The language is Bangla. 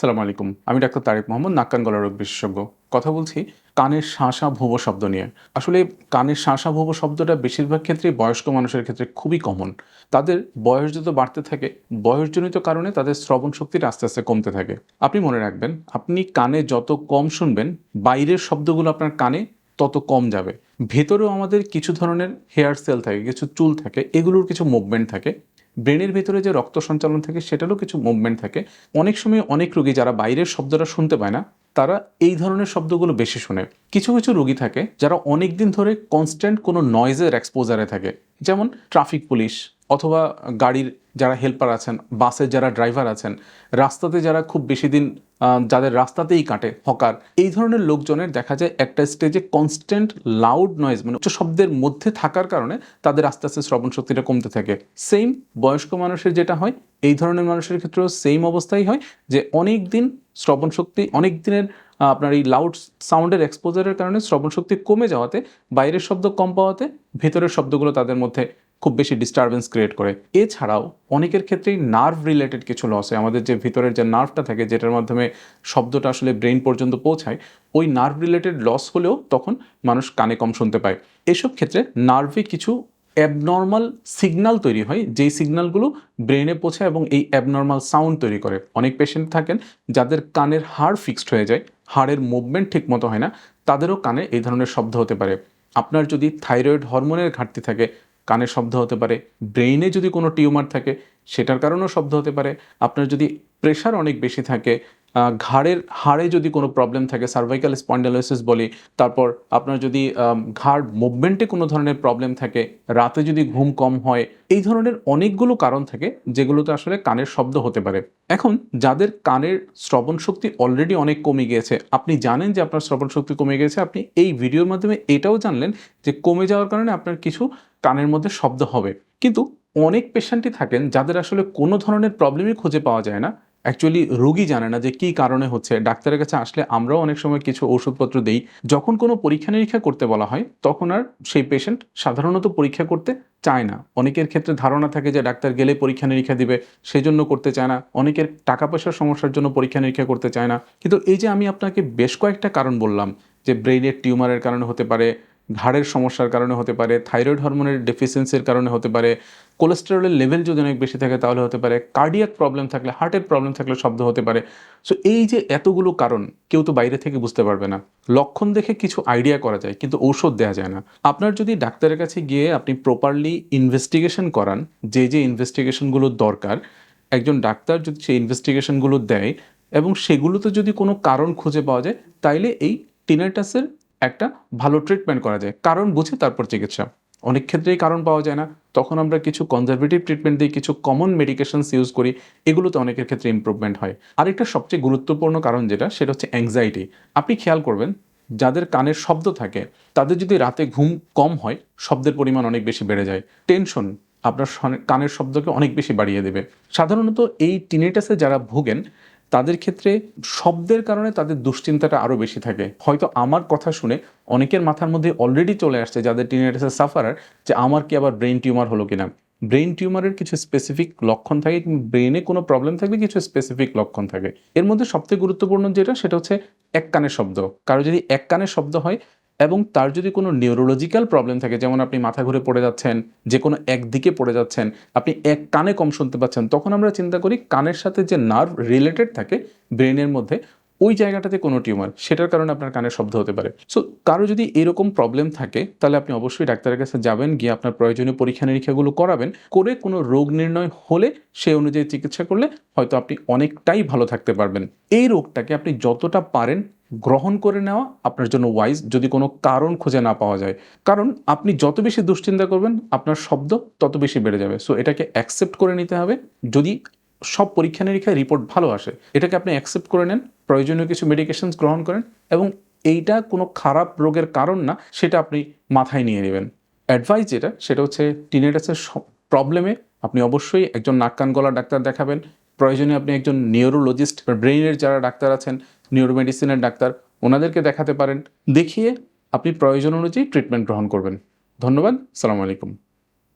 সালাম আলাইকুম। আমি ডাক্তার তারেক মোহাম্মদ, নাক্কান গলা রোগ বিশেষজ্ঞ। কথা বলছি কানের শাঁসা ভুব শব্দ নিয়ে। আসলে কানের শাঁসা ভুব শব্দটা বেশিরভাগ ক্ষেত্রেই বয়স্ক মানুষের ক্ষেত্রে খুবই কমন তাদের বয়স যত বাড়তে থাকে, বয়সজনিত কারণে তাদের শ্রবণ শক্তিটা আস্তে আস্তে কমতে থাকে। আপনি মনে রাখবেন, আপনি কানে যত কম শুনবেন, বাইরের শব্দগুলো আপনার কানে তত কম যাবে। ভেতরেও আমাদের কিছু ধরনের হেয়ার সেল থাকে, কিছু চুল থাকে, এগুলোর কিছু মুভমেন্ট থাকে। ব্রেনের ভেতরে যে রক্ত সঞ্চালন থাকে, সেটারও কিছু মুভমেন্ট থাকে। অনেক সময় অনেক রোগী যারা বাইরের শব্দটা শুনতে পায় না, তারা এই ধরনের শব্দগুলো বেশি শোনে। কিছু কিছু রোগী থাকে যারা অনেক দিন ধরে কনস্ট্যান্ট কোনো নয়েজের এক্সপোজারে থাকে। যেমন ট্রাফিক পুলিশ অথবা গাড়ির যারা হেল্পার আছেন, বাসের যারা ড্রাইভার আছেন, রাস্তাতে যারা খুব বেশি দিন যাদের রাস্তাতেই কাটে হকার, এই ধরনের লোকজনের দেখা যায় একটা স্টেজে কনস্ট্যান্ট লাউড নয়েজ মানে উচ্চ শব্দের মধ্যে থাকার কারণে তাদের আস্তে আস্তে শ্রবণ শক্তিটা কমতে থাকে। সেম বয়স্ক মানুষের যেটা হয়, এই ধরনের মানুষের ক্ষেত্রেও সেম অবস্থাই হয় যে অনেক দিন শ্রবণ শক্তি, অনেক দিনের আপনার এই লাউড সাউন্ডের এক্সপোজারের কারণে শ্রবণ শক্তি কমে যাওয়াতে, বাইরের শব্দ কম পাওয়াতে, ভেতরের শব্দগুলো তাদের মধ্যে খুব বেশি ডিস্টারবেন্স ক্রিয়েট করে। এছাড়াও অনেকের ক্ষেত্রেই নার্ভ রিলেটেড কিছু লস হয়। আমাদের যে ভিতরের যে নার্ভটা থাকে, যেটার মাধ্যমে শব্দটা আসলে ব্রেন পর্যন্ত পৌঁছায়, ওই নার্ভ রিলেটেড লস হলেও তখন মানুষ কানে কম শুনতে পায়। এসব ক্ষেত্রে নার্ভে কিছু অ্যাবনর্মাল সিগনাল তৈরি হয়, যেই সিগনালগুলো ব্রেনে পৌঁছায় এবং এই অ্যাবনর্মাল সাউন্ড তৈরি করে। অনেক পেশেন্ট থাকেন যাদের কানের হাড় ফিক্সড হয়ে যায়, হাড়ের মুভমেন্ট ঠিকমতো হয় না, তাদেরও কানে এই ধরনের শব্দ হতে পারে। আপনার যদি থাইরয়েড হরমোনের ঘাটতি থাকে কানে শব্দ হতে পারে, ব্রেইনে যদি কোনো টিউমার থাকে, সেটার কারণেও শব্দ হতে পারে। আপনার যদি প্রেশার অনেক বেশি থাকে ঘাড়ের হাড়ে যদি কোনো প্রবলেম থাকে সার্ভাইকাল স্পন্ডালোসিস বলি, তারপর আপনার যদি ঘাড় মুভমেন্টে কোনো ধরনের প্রবলেম থাকে, রাতে যদি ঘুম কম হয়, এই ধরনের অনেকগুলো কারণ থাকে যেগুলোতে আসলে কানের শব্দ হতে পারে। এখন যাদের কানের শ্রবণ শক্তি অলরেডি অনেক কমে গিয়েছে, আপনি জানেন যে আপনার শ্রবণ শক্তি কমে গেছে আপনি এই ভিডিওর মাধ্যমে এটাও জানলেন যে কমে যাওয়ার কারণে আপনার কিছু কানের মধ্যে শব্দ হবে। কিন্তু অনেক পেশেন্টই থাকেন যাদের আসলে কোনো ধরনের প্রবলেমই খুঁজে পাওয়া যায় না। অ্যাকচুয়ালি রোগী জানে না যে কী কারণে হচ্ছে। ডাক্তারের কাছে আসলে আমরাও অনেক সময় কিছু ওষুধপত্র দেই। যখন কোনো পরীক্ষা নিরীক্ষা করতে বলা হয়, তখন আর সেই পেশেন্ট সাধারণত পরীক্ষা করতে চায় না। অনেকের ক্ষেত্রে ধারণা থাকে যে ডাক্তার গেলে পরীক্ষা নিরীক্ষা দিবে সেই জন্য করতে চায় না। অনেকের টাকা পয়সার সমস্যার জন্য পরীক্ষা নিরীক্ষা করতে চায় না। কিন্তু এই যে আমি আপনাকে বেশ কয়েকটা কারণ বললাম, যে ব্রেইনের টিউমারের কারণে হতে পারে ঘাড়ের সমস্যার কারণে হতে পারে থাইরয়েড হরমোনের ডেফিসিয়েন্সির কারণে হতে পারে কোলেস্টেরলের লেভেল যদি অনেক বেশি থাকে তাহলে হতে পারে কার্ডিয়াক প্রবলেম থাকলে হার্টের প্রবলেম থাকলে শব্দ হতে পারে। সো এই যে এতগুলো কারণ, কেউ তো বাইরে থেকে বুঝতে পারবে না। লক্ষণ দেখে কিছু আইডিয়া করা যায়, কিন্তু ঔষধ দেওয়া যায় না। আপনার যদি ডাক্তারের কাছে গিয়ে আপনি প্রপারলি ইনভেস্টিগেশন করান, যে যে ইনভেস্টিগেশনগুলো দরকার, একজন ডাক্তার যদি সেই ইনভেস্টিগেশনগুলো দেয়, এবং সেগুলোতে যদি কোনো কারণ খুঁজে পাওয়া যায়, তাইলে এই টিনাইটাসের একটা ভালো ট্রিটমেন্ট করা যায়। কারণ বুঝে তারপর চিকিৎসা। অনেক ক্ষেত্রেই কারণ পাওয়া যায় না। তখন আমরা কিছু কনজারভেটিভ ট্রিটমেন্ট দিই কিছু কমন মেডিকেশনস ইউজ করি। এগুলোতে অনেকের ক্ষেত্রে ইমপ্রুভমেন্ট হয়। আরেকটা সবচেয়ে গুরুত্বপূর্ণ কারণ যেটা, সেটা হচ্ছে অ্যাংজাইটি আপনি খেয়াল করবেন, যাদের কানের শব্দ থাকে, তাদের যদি রাতে ঘুম কম হয়, শব্দের পরিমাণ অনেক বেশি বেড়ে যায়। টেনশন আপনার কানের শব্দকে অনেক বেশি বাড়িয়ে দেবে। সাধারণত এই টিনেটাসে যারা ভোগেন তাদের ক্ষেত্রে শব্দের কারণে তাদের দুশ্চিন্তাটা আরও বেশি থাকে। হয়তো আমার কথা শুনে অনেকের মাথার মধ্যে অলরেডি চলে আসছে যাদের টিনেটাসের সাফারার যে আমার কি আবার ব্রেন টিউমার হলো কিনা। ব্রেন টিউমারের কিছু স্পেসিফিক লক্ষণ থাকে ব্রেনে কোনো প্রবলেম থাকলে কিছু স্পেসিফিক লক্ষণ থাকে। এর মধ্যে সবথেকে গুরুত্বপূর্ণ যেটা, সেটা হচ্ছে এক কানের শব্দ। কারও যদি এক কানের শব্দ হয় এবং তার যদি কোনো নিউরোলজিক্যাল প্রবলেম থাকে, যেমন আপনি মাথা ঘুরে পড়ে যাচ্ছেন, যে কোনো একদিকে পড়ে যাচ্ছেন, আপনি এক কানে কম শুনতে পাচ্ছেন, তখন আমরা চিন্তা করি কানের সাথে যে নার্ভ রিলেটেড থাকে ব্রেনের মধ্যে, ওই জায়গাটাতে কোনো টিউমার সেটার কারণে আপনার কানের শব্দ হতে পারে। সো কারও যদি এরকম প্রবলেম থাকে, তাহলে আপনি অবশ্যই ডাক্তারের কাছে যাবেন, গিয়ে আপনার প্রয়োজনীয় পরীক্ষা নিরীক্ষাগুলো করাবেন, করে কোনো রোগ নির্ণয় হলে সে অনুযায়ী চিকিৎসা করলে হয়তো আপনি অনেকটাই ভালো থাকতে পারবেন। এই রোগটাকে আপনি যতটা পারেন গ্রহণ করে নেওয়া আপনার জন্য ওয়াইজ যদি কোনো কারণ খুঁজে না পাওয়া যায়। কারণ আপনি যত বেশি দুশ্চিন্তা করবেন, আপনার শব্দ তত বেশি বেড়ে যাবে। সো এটাকে অ্যাকসেপ্ট করে নিতে হবে। যদি সব পরীক্ষা নিরীক্ষায় রিপোর্ট ভালো আসে, এটাকে আপনি অ্যাকসেপ্ট করে নেন, প্রয়োজনীয় কিছু মেডিকেশনস গ্রহণ করেন এবং এইটা কোনো খারাপ রোগের কারণ না, সেটা আপনি মাথায় নিয়ে নেবেন। অ্যাডভাইস যেটা, সেটা হচ্ছে টিনেটাসের প্রবলেমে আপনি অবশ্যই একজন নাক কান গলা ডাক্তার দেখাবেন। প্রয়োজনে আপনি একজন নিউরোলজিস্ট ব্রেইনের যারা ডাক্তার আছেন নিউরোমেডিসিনের ডাক্তার, ওনাদেরকে দেখাতে পারেন, দেখিয়ে আপনি প্রয়োজন অনুযায়ী ট্রিটমেন্ট গ্রহণ করবেন। ধন্যবাদ, সালাম আলাইকুম।